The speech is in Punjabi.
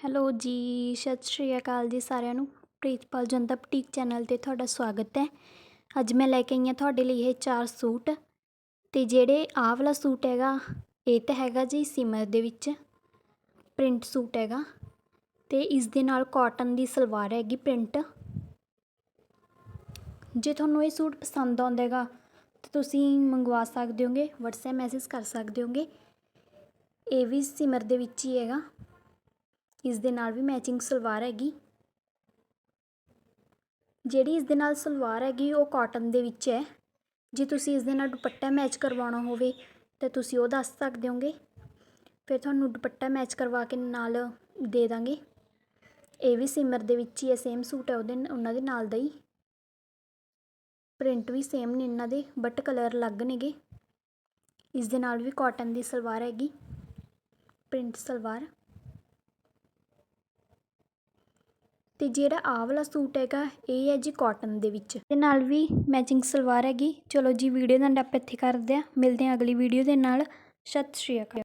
ਹੈਲੋ ਜੀ, ਸਤਿ ਸ਼੍ਰੀ ਅਕਾਲ ਜੀ ਸਾਰਿਆਂ ਨੂੰ। ਪ੍ਰੀਤਪਾਲ ਜਨਤਾ ਬੁਟੀਕ ਚੈਨਲ ਤੇ ਤੁਹਾਡਾ ਸਵਾਗਤ ਹੈ। ਅੱਜ ਮੈਂ ਲੈ ਕੇ ਆਈ ਹਾਂ ਤੁਹਾਡੇ ਲਈ ਇਹ ਚਾਰ ਸੂਟ। ਤੇ ਜਿਹੜੇ ਆਹ ਵਾਲਾ ਸੂਟ ਹੈਗਾ, ਇਹ ਤਾਂ ਹੈਗਾ ਜੀ ਸਿਮਰ ਦੇ ਵਿੱਚ। ਪ੍ਰਿੰਟ ਸੂਟ ਹੈਗਾ। ਤੇ ਇਸ ਦੇ ਨਾਲ ਕਾਟਨ ਦੀ ਸਲਵਾਰ ਹੈਗੀ ਪ੍ਰਿੰਟ। ਜੇ ਤੁਹਾਨੂੰ ਇਹ ਸੂਟ ਪਸੰਦ ਆਉਂਦਾ ਹੈਗਾ, ਤਾਂ ਤੁਸੀਂ ਮੰਗਵਾ ਸਕਦੇ ਹੋਗੇ, WhatsApp ਮੈਸੇਜ ਕਰ ਸਕਦੇ ਹੋਗੇ। ਇਹ ਵੀ ਸਿਮਰ ਦੇ ਵਿੱਚ ਹੀ ਹੈਗਾ। ਇਸ ਦੇ ਨਾਲ ਵੀ ਮੈਚਿੰਗ ਸਲਵਾਰ ਹੈਗੀ। ਜਿਹੜੀ ਇਸ ਦੇ ਨਾਲ ਸਲਵਾਰ ਹੈਗੀ, ਉਹ ਕਾਟਨ ਦੇ ਵਿੱਚ ਹੈ। ਜੇ ਤੁਸੀਂ ਇਸ ਦੇ ਨਾਲ ਦੁਪੱਟਾ ਮੈਚ ਕਰਵਾਉਣਾ ਹੋਵੇ, ਤਾਂ ਤੁਸੀਂ ਉਹ ਦੱਸ ਸਕਦੇ ਹੋਗੇ। ਫਿਰ ਤੁਹਾਨੂੰ ਦੁਪੱਟਾ ਮੈਚ ਕਰਵਾ ਕੇ ਨਾਲ ਦੇ ਦਾਂਗੇ। ਇਹ ਵੀ ਸਿਮਰ ਦੇ ਵਿੱਚ ਹੀ ਹੈ ਸੇਮ ਸੂਟ ਹੈ ਉਹਦੇ, ਉਹਨਾਂ ਦੇ ਨਾਲ ਦਾ ਹੀ। ਪ੍ਰਿੰਟ ਵੀ ਸੇਮ ਨੇ ਇਹਨਾਂ ਦੇ ਬਟ ਕਲਰ ਅਲੱਗ ਨੇਗੇ। ਇਸ ਦੇ ਨਾਲ ਵੀ ਕਾਟਨ ਦੀ ਸਲਵਾਰ ਹੈਗੀ ਪ੍ਰਿੰਟ ਸਲਵਾਰ। ਅਤੇ ਜਿਹੜਾ ਆਹ ਵਾਲਾ ਸੂਟ ਹੈਗਾ, ਇਹ ਹੈ ਜੀ ਕਾਟਨ ਦੇ ਵਿੱਚ। ਤੇ ਨਾਲ ਵੀ ਮੈਚਿੰਗ ਸਲਵਾਰ ਹੈਗੀ। ਚਲੋ ਜੀ ਵੀਡੀਓ ਦਾ ਐਂਡ ਆਪਾਂ ਇੱਥੇ ਕਰਦੇ ਹਾਂ। ਮਿਲਦੇ ਹਾਂ ਅਗਲੀ ਵੀਡੀਓ ਦੇ ਨਾਲ। ਸਤਿ ਸ਼੍ਰੀ ਅਕਾਲ।